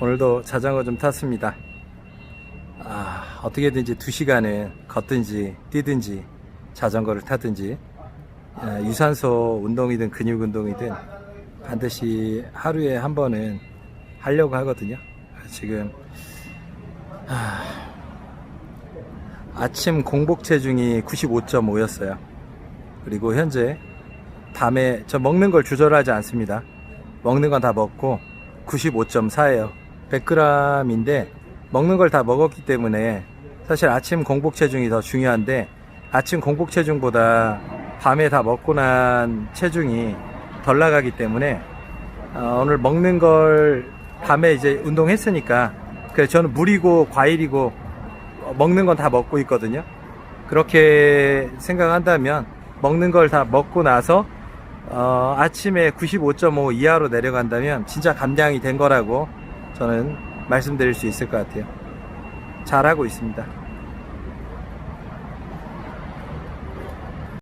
오늘도 자전거 좀 탔습니다. 아, 어떻게든지 2시간은 걷든지 뛰든지 자전거를 타든지 아, 유산소 운동이든 근육 운동이든 반드시 하루에 한 번은 하려고 하거든요. 지금 아, 아침 공복 체중이 95.5였어요. 그리고 현재 밤에 저 먹는 걸 조절하지 않습니다. 먹는 건 다 먹고 95.4예요. 100g인데 먹는 걸 다 먹었기 때문에 사실 아침 공복 체중이 더 중요한데 아침 공복 체중보다 밤에 다 먹고 난 체중이 덜 나가기 때문에 어, 오늘 먹는 걸 밤에 이제 운동했으니까 그래서 저는 물이고 과일이고 어, 먹는 건 다 먹고 있거든요. 그렇게 생각한다면 먹는 걸 다 먹고 나서 어, 아침에 95.5 이하로 내려간다면 진짜 감량이 된 거라고 저는 말씀드릴 수 있을 것 같아요. 잘하고 있습니다.